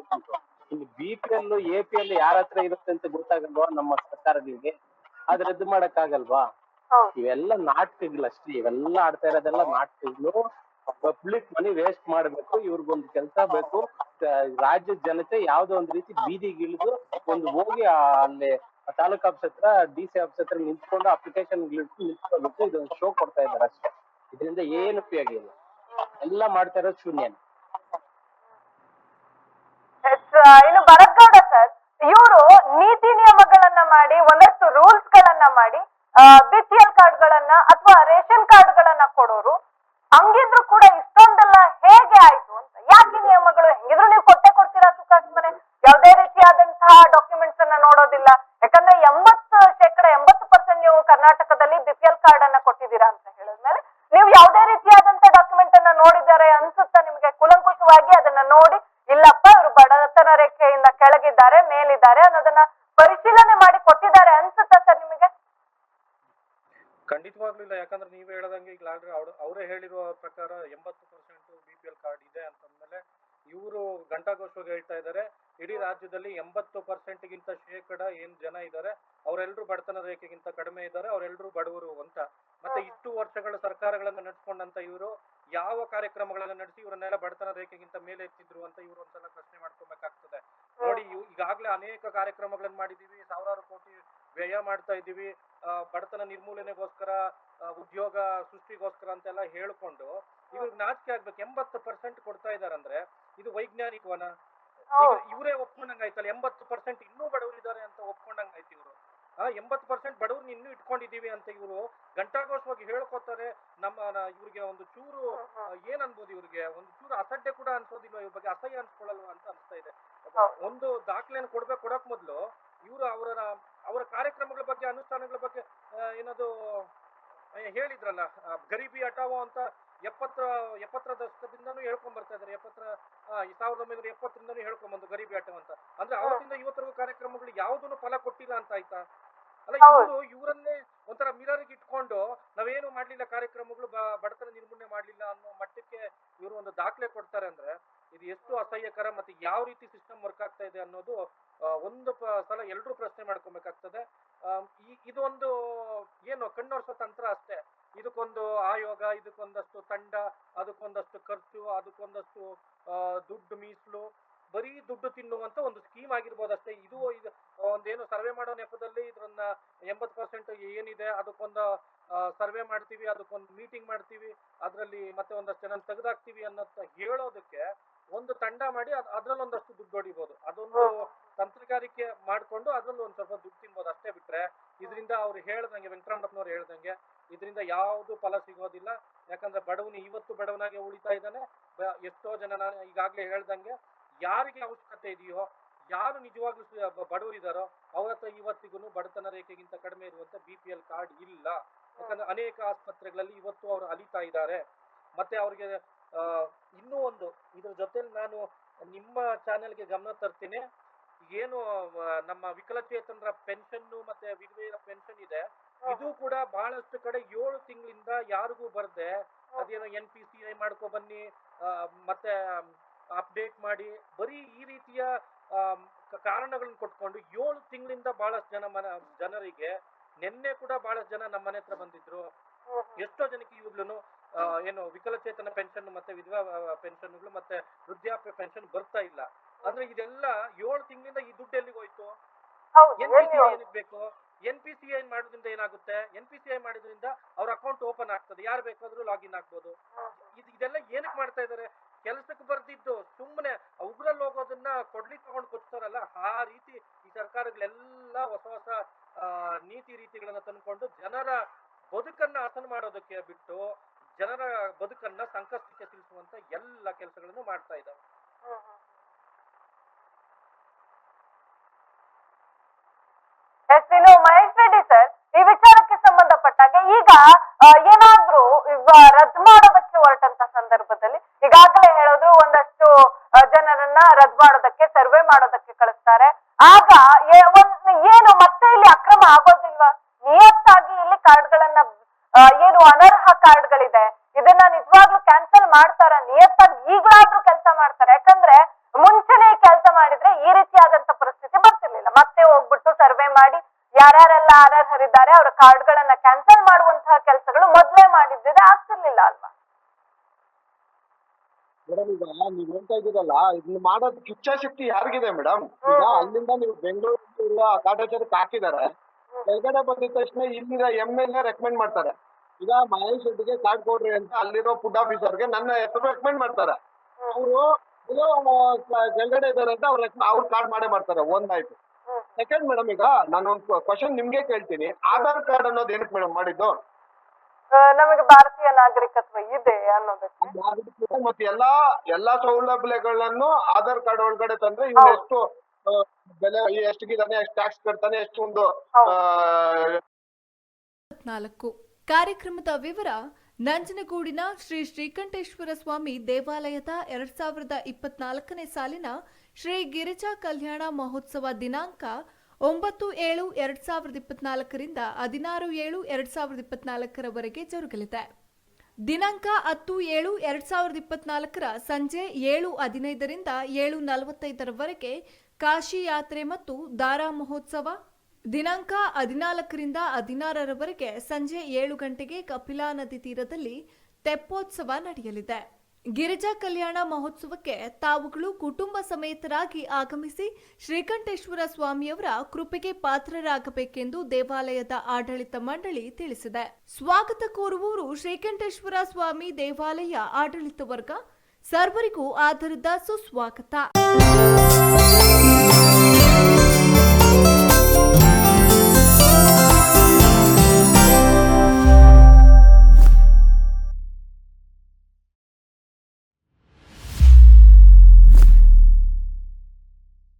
ಇನ್ನು B P L A P L ಯಾರ ಹತ್ರ ಇರುತ್ತೆ ಅಂತ ಗೊತ್ತಾಗಲ್ವಾ ನಮ್ಮ ಸರ್ಕಾರಗಳಿಗೆ? ಅದ್ ರದ್ದು ಮಾಡಕ್ ಆಗಲ್ವಾ ಇವೆಲ್ಲ ಇವೆಲ್ಲ ನಾಟಕಗಳಷ್ಟೇ ಇವೆಲ್ಲ ಆಡ್ತಾ ಇರೋದೆಲ್ಲ ನಾಟಕಗಳು. ಪಬ್ಲಿಕ್ ಮನಿ ವೇಸ್ಟ್ ಮಾಡ್ಬೇಕು, ಇವ್ರಿಗೊಂದು ಕೆಲಸ ಬೇಕು. ರಾಜ್ಯದ ಜನತೆ ಯಾವ್ದೋ ಒಂದ್ ರೀತಿ ಬೀದಿಗಿಳಿದು ಒಂದು ಹೋಗಿ ಅಲ್ಲಿ ತಾಲೂಕ್ ಆಫೀಸ್ ಹತ್ರ ಡಿ ಸಿ ಆಫೀಸ್ ಹತ್ರ ನಿಂತ್ಕೊಂಡು ಅಪ್ಲಿಕೇಶನ್ ನಿಂತ್ಕೋಬೇಕು ಇದೊಂದು ಶೋ ಕೊಡ್ತಾ ಇದ್ದಾರೆ ಅಷ್ಟೇ. ಇದರಿಂದ ಏನು ಉಪಯೋಗ ಇಲ್ಲ. ಎಲ್ಲ ಮಾಡ್ತಾ ಇರೋದು ಶೂನ್ಯ. ಇನ್ನು ಭರತ್ಗೌಡ ಸರ್, ಇವರು ನೀತಿ ನಿಯಮಗಳನ್ನ ಮಾಡಿ, ಒಂದಷ್ಟು ರೂಲ್ಸ್ ಗಳನ್ನ ಮಾಡಿ ಬಿ ಪಿ ಎಲ್ ಕಾರ್ಡ್ ಗಳನ್ನ ಅಥವಾ ರೇಷನ್ ಕಾರ್ಡ್ ಗಳನ್ನ ಕೊಡೋರು. ಹಂಗಿದ್ರು ಕೂಡ ಇಷ್ಟೊಂದೆಲ್ಲ ಹೇಗೆ ಆಯ್ತು ಅಂತ? ಯಾಕೆ ನಿಯಮಗಳು ಹೆಂಗಿದ್ರು ನೀವು ಕೊಟ್ಟೆ ಕೊಡ್ತೀರಾ ಸುಖಾಸ್ಮನೆ ಯಾವುದೇ ರೀತಿಯಾದಂತಹ ಡಾಕ್ಯುಮೆಂಟ್ಸ್ ಅನ್ನ ನೋಡೋದಿಲ್ಲ. ಯಾಕಂದ್ರೆ ಎಂಬತ್ತು ಶೇಕಡ, ಎಂಬತ್ತು ಪರ್ಸೆಂಟ್ ನೀವು ಕರ್ನಾಟಕದಲ್ಲಿ ಬಿ ಪಿ ಎಲ್ ಕಾರ್ಡ್ ಅನ್ನ ಕೊಟ್ಟಿದ್ದೀರಾ ಅಂತ ಹೇಳಿದ್ಮೇಲೆ ನೀವು ಯಾವುದೇ ರೀತಿಯಾದಂತಹ ಡಾಕ್ಯುಮೆಂಟ್ ಅನ್ನ ನೋಡಿದ್ದಾರೆ ಅನ್ಸುತ್ತಾ ನಿಮಗೆ? ಕುಲಂಕುಷವಾಗಿ ಅದನ್ನ ನೋಡಿ, ಇಲ್ಲಪ್ಪ ಇವರು ಬಡತನ ರೇಖೆಯಿಂದ ಕೆಳಗಿದ್ದಾರೆ, ಮೇಲಿದ್ದಾರೆ ಅನ್ನೋದನ್ನ ಪರಿಶೀಲನೆ ಮಾಡಿ ಕೊಟ್ಟಿದ್ದಾರೆ ಅನ್ಸುತ್ತಾ ಸರ್ ನಿಮಗೆ ಖಂಡಿತವಾಗ್ಲೂ ಇಲ್ಲ ಯಾಕಂದ್ರೆ ನೀವೇ ಹೇಳ್ದಂಗೆ ಈಗ ಆಲ್ರೆಡಿ ಅವ್ರು ಅವರೇ ಹೇಳಿರುವ ಪ್ರಕಾರ ಎಂಬತ್ತು percent B P L card ಇದೆ ಅಂತಂದ್ಮೇಲೆ ಇವರು ಘಂಟಾಘೋಷವಾಗಿ ಹೇಳ್ತಾ ಇದ್ದಾರೆ ಇಡೀ ರಾಜ್ಯದಲ್ಲಿ ಎಂಬತ್ತು ಪರ್ಸೆಂಟ್ಗಿಂತ ಶೇಕಡ ಏನ್ ಜನ ಇದ್ದಾರೆ ಅವರೆಲ್ಲರೂ ಬಡತನ ರೇಖೆಗಿಂತ ಕಡಿಮೆ ಇದ್ದಾರೆ ಅವರೆಲ್ಲರೂ ಬಡವರು ಅಂತ. ಮತ್ತೆ ಇಷ್ಟು ವರ್ಷಗಳ ಸರ್ಕಾರಗಳನ್ನ ನಡೆಸ್ಕೊಂಡಂತ ಇವರು ಯಾವ ಕಾರ್ಯಕ್ರಮಗಳನ್ನ ನಡೆಸಿ ಇವರನ್ನೆಲ್ಲ ಬಡತನ ರೇಖೆಗಿಂತ ಮೇಲೆ ಎತ್ತಿದ್ರು ಅಂತ ಇವರು ಒಂದ್ಸಲ ಪ್ರಶ್ನೆ ಮಾಡ್ಕೋಬೇಕಾಗ್ತದೆ. ನೋಡಿ ಈಗಾಗಲೇ ಅನೇಕ ಕಾರ್ಯಕ್ರಮಗಳನ್ನ ಮಾಡಿದೀವಿ ಸಾವಿರಾರು ಕೋಟಿ ವ್ಯಯ ಮಾಡ್ತಾ ಇದ್ದೀವಿ. ಆ, ಬಡತನ ನಿರ್ಮೂಲನೆಗೋಸ್ಕರ ಉದ್ಯೋಗ ಸೃಷ್ಟಿಗೋಸ್ಕರ ಅಂತೆಲ್ಲ ಹೇಳ್ಕೊಂಡು ಇವ್ರಿಗೆ ನಾಚಿಕೆ ಆಗ್ಬೇಕು. ಎಂಬತ್ತು ಪರ್ಸೆಂಟ್ ಕೊಡ್ತಾ ಇದಾರಂದ್ರೆ ಇದು ವೈಜ್ಞಾನಿಕವನ? ಇವರೇ ಒಪ್ಕೊಂಡಂಗ್ ಆಯ್ತಲ್ಲ ಎಂಬತ್ತು ಪರ್ಸೆಂಟ್ ಇನ್ನೂ ಬಡವರು ಇದ್ದಾರೆ ಅಂತ ಒಪ್ಕೊಂಡಂಗ್ ಆಯ್ತು ಇವರು. ಎಂಬತ್ತು ಪರ್ಸೆಂಟ್ ಬಡವ್ರನ್ನ ಇನ್ನೂ ಇಟ್ಕೊಂಡಿದೀವಿ ಅಂತ ಇವರು ಘಂಟಾಘೋಷವಾಗಿ ಹೇಳ್ಕೊತಾರೆ ನಮ್ಮ ಇವ್ರಿಗೆ ಒಂದು ಚೂರು ಏನ್ ಅನ್ಬೋದು ಇವ್ರಿಗೆ? ಒಂದು ಚೂರು ಅಸಡ್ಡೆ ಕೂಡ ಅನ್ಸೋದಿಲ್ಲ ಇವ್ರ ಬಗ್ಗೆ? ಅಸಹ್ಯ ಅನ್ಸ್ಕೊಳ್ಳಲ್ವಾ ಅಂತ ಅನ್ಸ್ತಾ ಇದೆ. ಒಂದು ದಾಖಲೆಯನ್ನು ಕೊಡ್ಬೇಕು ಕೊಡಕ್ ಮೊದ್ಲು ಇವರು ಅವರ ಅವರ ಕಾರ್ಯಕ್ರಮಗಳ ಬಗ್ಗೆ ಅನುಷ್ಠಾನಗಳ ಬಗ್ಗೆ ಏನದು ಹೇಳಿದ್ರಲ್ಲ ಗರೀಬಿ ಹಟಾವೋ ಅಂತ ಎಪ್ಪತ್ತರ ಎಪ್ಪತ್ತರ ದಶಕದಿಂದನೂ ಹೇಳ್ಕೊಂಡ್ ಬರ್ತಾ ಇದ್ದಾರೆ. ಎಪ್ಪತ್ತರ ಸಾವಿರದ ಒಂಬೈನೂರ ಎಪ್ಪತ್ತರಿಂದನೂ ಹೇಳ್ಕೊಂಡ್ ಬಂದು ಗರೀಬಿ ಆಟ ಅಂತ. ಅಂದ್ರೆ ಅವತ್ತಿಂದ ಇವತ್ತರೆಗೂ ಕಾರ್ಯಕ್ರಮಗಳು ಯಾವುದನ್ನು ಫಲ ಕೊಟ್ಟಿಲ್ಲ ಅಂತ ಆಯ್ತಾ? ಅಲ್ಲ. ಇವರು ಇವರನ್ನೇ ಒಂಥರ ಮಿರರ್ಗೆ ಇಟ್ಕೊಂಡು ನಾವೇನು ಮಾಡ್ಲಿಲ್ಲ ಕಾರ್ಯಕ್ರಮಗಳು ಬಡತನ ನಿರ್ಮೂಲನೆ ಮಾಡ್ಲಿಲ್ಲ ಅನ್ನೋ ಮಟ್ಟಕ್ಕೆ ಇವರು ಒಂದು ದಾಖಲೆ ಕೊಡ್ತಾರೆ ಅಂದ್ರೆ ಇದು ಎಷ್ಟು ಅಸಹ್ಯಕರ ಮತ್ತೆ ಯಾವ ರೀತಿ ಸಿಸ್ಟಮ್ ವರ್ಕ್ ಆಗ್ತಾ ಇದೆ ಅನ್ನೋದು ಒಂದು ಸಲ ಎಲ್ಲರೂ ಪ್ರಶ್ನೆ ಮಾಡ್ಕೊಬೇಕಾಗ್ತದೆ. ಈ ಇದೊಂದು ಏನು ಕಣ್ಣೋರ್ಸೋ ತಂತ್ರ ಅಷ್ಟೇ. ಇದಕ್ಕೊಂದು ಆಯೋಗ, ಇದಕ್ಕೊಂದಷ್ಟು ತಂಡ, ಅದಕ್ಕೊಂದಷ್ಟು ಖರ್ಚು, ಅದಕ್ಕೊಂದಷ್ಟು ದುಡ್ಡು ಮೀಸಲು, ಬರೀ ದುಡ್ಡು ತಿನ್ನುವಂತ ಒಂದು ಸ್ಕೀಮ್ ಆಗಿರ್ಬೋದು ಅಷ್ಟೇ. ಇದು ಇದು ಒಂದೇನು ಸರ್ವೆ ಮಾಡೋ ನೆಪದಲ್ಲಿ ಇದ್ರನ್ನ ಎಂಬತ್ ಪರ್ಸೆಂಟ್ ಏನಿದೆ, ಅದಕ್ಕೊಂದು ಸರ್ವೆ ಮಾಡ್ತೀವಿ, ಅದಕ್ಕೊಂದು ಮೀಟಿಂಗ್ ಮಾಡ್ತೀವಿ, ಅದರಲ್ಲಿ ಮತ್ತೆ ಒಂದಷ್ಟು ಜನ ತೆಗೆದಾಕ್ತೀವಿ ಅನ್ನೋಂತ ಹೇಳೋದಕ್ಕೆ ಒಂದು ತಂಡ ಮಾಡಿ ಅದ್ ಅದ್ರಲ್ಲಿ ಒಂದಷ್ಟು ದುಡ್ಡು ಹೊಡಿಬಹುದು ಅದೊಂದು ತಂತ್ರಗಾರಿಕೆ ಮಾಡ್ಕೊಂಡು ಅದ್ರಲ್ಲಿ ಒಂದ್ ಸ್ವಲ್ಪ ದುಡ್ಡು ತಿನ್ಬೋದು ಅಷ್ಟೇ ಬಿಟ್ರೆ ಇದರಿಂದ ಅವ್ರು ಹೇಳ್ದಂಗೆ, ವೆಂಕಟರಮಣಪ್ಪನವ್ರು ಹೇಳ್ದಂಗೆ ಇದರಿಂದ ಯಾವುದು ಫಲ ಸಿಗೋದಿಲ್ಲ. ಯಾಕಂದ್ರೆ ಬಡವನು ಇವತ್ತು ಬಡವನಾಗೆ ಉಳಿತಾ ಇದ್ದಾನೆ. ಎಷ್ಟೋ ಜನ ನಾನು ಈಗಾಗಲೇ ಹೇಳ್ದಂಗೆ ಯಾರಿಗೆ ಅವಶ್ಯಕತೆ ಇದೆಯೋ, ಯಾರು ನಿಜವಾಗ್ಲೂ ಬಡವರಿದಾರೋ ಅವ್ರ ಹತ್ರ ಇವತ್ತಿಗೂ ಬಡತನ ರೇಖೆಗಿಂತ ಕಡಿಮೆ ಇರುವಂತ ಬಿ ಪಿ ಎಲ್ ಕಾರ್ಡ್ ಇಲ್ಲ. ಯಾಕಂದ್ರೆ ಅನೇಕ ಆಸ್ಪತ್ರೆಗಳಲ್ಲಿ ಇವತ್ತು ಅವರು ಅಲಿತಾ ಇದ್ದಾರೆ. ಮತ್ತೆ ಅವ್ರಿಗೆ ಇನ್ನೂ ಒಂದು ಇದ್ರ ಜೊತೆಲಿ ನಾನು ನಿಮ್ಮ ಚಾನೆಲ್ಗೆ ಗಮನ ತರ್ತೀನಿ. ಏನು ನಮ್ಮ ವಿಕಲಚೇತನರ ಪೆನ್ಷನ್ ಮತ್ತೆ ವಿಧವೆಯರ ಪೆನ್ಷನ್ ಇದೆ. ಇದು ಕೂಡ ಬಹಳಷ್ಟು ಕಡೆ ಏಳು ತಿಂಗಳಿಂದ ಯಾರಿಗೂ ಬರದೆ. ಅದೇನೋ ಎನ್ ಪಿ ಸಿ ಐ ಮಾಡ್ಕೊ ಬನ್ನಿ ಮತ್ತೆ ಅಪ್ಡೇಟ್ ಮಾಡಿ. ಬರೀ ಈ ರೀತಿಯ ಕಾರಣಗಳನ್ನು ಕಾರಣಗಳನ್ನ ಕೊಟ್ಕೊಂಡು ಏಳು ತಿಂಗಳಿಂದ ಬಹಳಷ್ಟು ಜನ ಮನ ಜನರಿಗೆ ನಿನ್ನೆ ಕೂಡ ಬಹಳಷ್ಟು ಜನ ನಮ್ಮ ಮನೆ ಹತ್ರ ಬಂದಿದ್ರು. ಎಷ್ಟೋ ಜನಕ್ಕೆ ಇವಾಗ್ಲೂ ಏನು ವಿಕಲಚೇತನ ಪೆನ್ಷನ್ ಮತ್ತೆ ವಿಧವಾ ಪೆನ್ಷನ್ಗಳು ಮತ್ತೆ ವೃದ್ಧಾಪ್ಯ ಪೆನ್ಷನ್ ಬರ್ತಾ ಇಲ್ಲ. ಅಂದ್ರೆ ಇದೆಲ್ಲ ಏಳು ತಿಂಗಳಿಂದ ಈ ದುಡ್ಡು ಎಲ್ಲಿಗೆ ಹೋಯ್ತು? N P C? ಏನಕ್ಕೆ ಬೇಕು? ಎನ್ ಪಿ ಸಿ ಐ ಮಾಡೋದ್ರಿಂದ ಏನಾಗುತ್ತೆ? ಎನ್ ಪಿ ಸಿ ಐ ಮಾಡೋದ್ರಿಂದ ಅವ್ರ ಅಕೌಂಟ್ ಓಪನ್ ಆಗ್ತದೆ. ಯಾರು ಬೇಕಾದ್ರೂ ಲಾಗಿನ್ ಆಗ್ಬೋದು. ಇದು ಇದೆಲ್ಲ ಏನಕ್ಕೆ ಮಾಡ್ತಾ ಇದಾರೆ? ಕೆಲಸಕ್ಕೆ ಬರ್ದಿದ್ದು ಸುಮ್ಮನೆ ಉಗ್ರಲ್ಲಿ ಹೋಗೋದನ್ನ ಕೊಡ್ಲಿ ತಗೊಂಡು ಕೊಡ್ತಾರಲ್ಲ ಆ ರೀತಿ ಈ ಸರ್ಕಾರಗಳೆಲ್ಲ ಹೊಸ ಹೊಸ ನೀತಿ ರೀತಿಗಳನ್ನ ತಂದ್ಕೊಂಡು ಜನರ ಬದುಕನ್ನ ಹಸನ ಮಾಡೋದಕ್ಕೆ ಬಿಟ್ಟು ಜನರ ಬದುಕನ್ನ ಸಂಕಷ್ಟಕ್ಕೆ ತಿಳಿಸುವಂತ ಎಲ್ಲ ಕೆಲಸಗಳನ್ನು ಮಾಡ್ತಾ ಇದ್ದಾವೆ ಹ್ಮ್ ಹ್ಮ್. ಎಸ್ ಇನ್ನು ಮಹೇಶ್ ರೆಡ್ಡಿ ಸರ್ ಈ ವಿಚಾರಕ್ಕೆ ಸಂಬಂಧಪಟ್ಟಾಗ ಈಗ ಏನಾದ್ರೂ ರದ್ದು ಮಾಡೋದಕ್ಕೆ ಹೊರಟಂತ ಸಂದರ್ಭದಲ್ಲಿ ಈಗಾಗಲೇ ಹೇಳಿದ್ರು ಒಂದಷ್ಟು ಜನರನ್ನ ರದ್ದು ಮಾಡೋದಕ್ಕೆ, ಸರ್ವೆ ಮಾಡೋದಕ್ಕೆ ಕಳಿಸ್ತಾರೆ. ಆಗ ಏನು ಮತ್ತೆ ಇಲ್ಲಿ ಅಕ್ರಮ ಆಗೋದಿಲ್ವಾ? ನಿಯತ್ತಾಗಿ ಇಲ್ಲಿ ಕಾರ್ಡ್ಗಳನ್ನ ಏನು ಅನರ್ಹ ಕಾರ್ಡ್ಗಳಿದೆ. ಇದನ್ನ ನಿಜವಾಗ್ಲೂ ಕ್ಯಾನ್ಸಲ್ ಮಾಡ್ತಾರ? ನಿಯತ್ತಾಗಿ ಈಗಲಾದ್ರೂ ಕೆಲಸ ಮಾಡ್ತಾರೆ? ಯಾಕಂದ್ರೆ ಮುಂಚೆನೆ ಕೆಲಸ ಮಾಡಿದ್ರೆ ಈ ರೀತಿಯಾದಂತ ಪರಿಸ್ಥಿತಿ ಬರ್ತಿರ್ಲಿಲ್ಲ. ಮತ್ತೆ ಹೋಗ್ಬಿಟ್ಟು ಸರ್ವೆ ಮಾಡಿ ಯಾರ್ಯಾರೆಲ್ಲ ಅನರ್ಹರಿದ್ದಾರೆ ಅವರ ಕಾರ್ಡ್ಗಳನ್ನ ಕ್ಯಾನ್ಸಲ್ ಮಾಡುವಂತಹ ಕೆಲಸಗಳು ಮೊದ್ಲೇ ಮಾಡಿದ್ರೆ ಆಗ್ತಿರ್ಲಿಲ್ಲ ಅಲ್ವಾ ಮೇಡಮ್ ಈಗ ನೀವ್ ಹೇಳ್ತಾ ಇದ್ದೀರಲ್ಲ ಇದನ್ನ ಮಾಡೋದಕ್ಕೆ ಇಚ್ಛಾಶಕ್ತಿ ಯಾರಿಗಿದೆ ಮೇಡಮ್ ಈಗ ಅಲ್ಲಿಂದ ನೀವು ಬೆಂಗಳೂರು ಕಾಟಾಚಾರಕ್ಕೆ ಹಾಕಿದ್ದಾರೆ. ಕೆಳಗಡೆ ಬಂದಿದ ತಕ್ಷಣ ಇಲ್ಲಿರೋ ಎಂ ಎಲ್ ಎ ರೆಕಮೆಂಡ್ ಮಾಡ್ತಾರೆ. ಈಗ ಮಹೇಶ್ ರೆಡ್ಡಿಗೆ ಕಾರ್ಡ್ ಕೊಡ್ರಿ ಅಂತ ಅಲ್ಲಿರೋ ಫುಡ್ ಆಫೀಸರ್ಗೆ ನನ್ನ ಹೆಸರು ರೆಕಮೆಂಡ್ ಮಾಡ್ತಾರೆ. ಅವರು ಕೆಳಗಡೆ ಇದ್ದಾರೆ ಅಂತ ಅವ್ರ ಅವ್ರ ಕಾರ್ಡ್ ಮಾಡೇ ಮಾಡ್ತಾರೆ ಒಂದಾಯ್ತು ಆಯ್ತು ಸೆಕೆಂಡ್ ಮೇಡಮ್ ಈಗ ನಾನು ಒಂದು ಕ್ವಶನ್ ನಿಮ್ಗೆ ಕೇಳ್ತೀನಿ. ಆಧಾರ್ ಕಾರ್ಡ್ ಅನ್ನೋದು ಏನಕ್ಕೆ ಮೇಡಮ್ ಮಾಡಿದ್ದು? ನಮಗೆ ಭಾರತೀಯ ನಾಗರಿಕತ್ವ ಇದೆ ಅನ್ನೋದಕ್ಕೆ. ಮತ್ತೆ ಎಲ್ಲಾ ಎಲ್ಲಾ ಸೌಲಭ್ಯಗಳನ್ನು ಆಧಾರ್ ಕಾರ್ಡ್ ಒಳಗಡೆ ತಂದ್ರೆ ಇವ್ನು ಬೆಲೆ ಎಷ್ಟು ಬೆಲೆ ಎಷ್ಟಿಗಿದಾನೆ ಎಷ್ಟು ಟ್ಯಾಕ್ಸ್ ಕಟ್ತಾನೆ ಎಷ್ಟು ಒಂದು ನಾಲ್ಕು ಕಾರ್ಯಕ್ರಮದ ವಿವರ ನಂಜನಗೂಡಿನ ಶ್ರೀ ಶ್ರೀಕಂಠೇಶ್ವರ ಸ್ವಾಮಿ ದೇವಾಲಯದ ಎರಡ್ ಸಾವಿರದ ಇಪ್ಪತ್ನಾಲ್ಕನೇ ಸಾಲಿನ ಶ್ರೀ ಗಿರಿಜಾ ಕಲ್ಯಾಣ ಮಹೋತ್ಸವ ದಿನಾಂಕ ಒಂಬತ್ತು ಏಳು ಎರಡ್ ಸಾವಿರದ ಇಪ್ಪತ್ನಾಲ್ಕರಿಂದ ಹದಿನಾರು ಏಳು ಎರಡ್ ಸಾವಿರದ ಇಪ್ಪತ್ನಾಲ್ಕರವರೆಗೆ ಜರುಗಲಿದೆ. ದಿನಾಂಕ ಹತ್ತು ಏಳು ಎರಡ್ ಸಾವಿರದ ಇಪ್ಪತ್ನಾಲ್ಕರ ಸಂಜೆ ಏಳು ಹದಿನೈದರಿಂದ ಏಳು ನಲವತ್ತೈದರವರೆಗೆ ಕಾಶಿ ಯಾತ್ರೆ ಮತ್ತು ದಾರಾ ಮಹೋತ್ಸವ, ದಿನಾಂಕ ಹದಿನಾಲ್ಕರಿಂದ ಹದಿನಾರರವರೆಗೆ ಸಂಜೆ ಏಳು ಗಂಟೆಗೆ ಕಪಿಲಾ ನದಿ ತೀರದಲ್ಲಿ ತೆಪ್ಪೋತ್ಸವ ನಡೆಯಲಿದೆ. ಗಿರಿಜಾ ಕಲ್ಯಾಣ ಮಹೋತ್ಸವಕ್ಕೆ ತಾವುಗಳು ಕುಟುಂಬ ಸಮೇತರಾಗಿ ಆಗಮಿಸಿ ಶ್ರೀಕಂಠೇಶ್ವರ ಸ್ವಾಮಿಯವರ ಕೃಪೆಗೆ ಪಾತ್ರರಾಗಬೇಕೆಂದು ದೇವಾಲಯದ ಆಡಳಿತ ಮಂಡಳಿ ತಿಳಿಸಿದೆ. ಸ್ವಾಗತ ಕೋರುವವರು ಶ್ರೀಕಂಠೇಶ್ವರ ಸ್ವಾಮಿ ದೇವಾಲಯ ಆಡಳಿತ ವರ್ಗ. ಸರ್ವರಿಗೂ ಆಧಾರದ ಸುಸ್ವಾಗತ.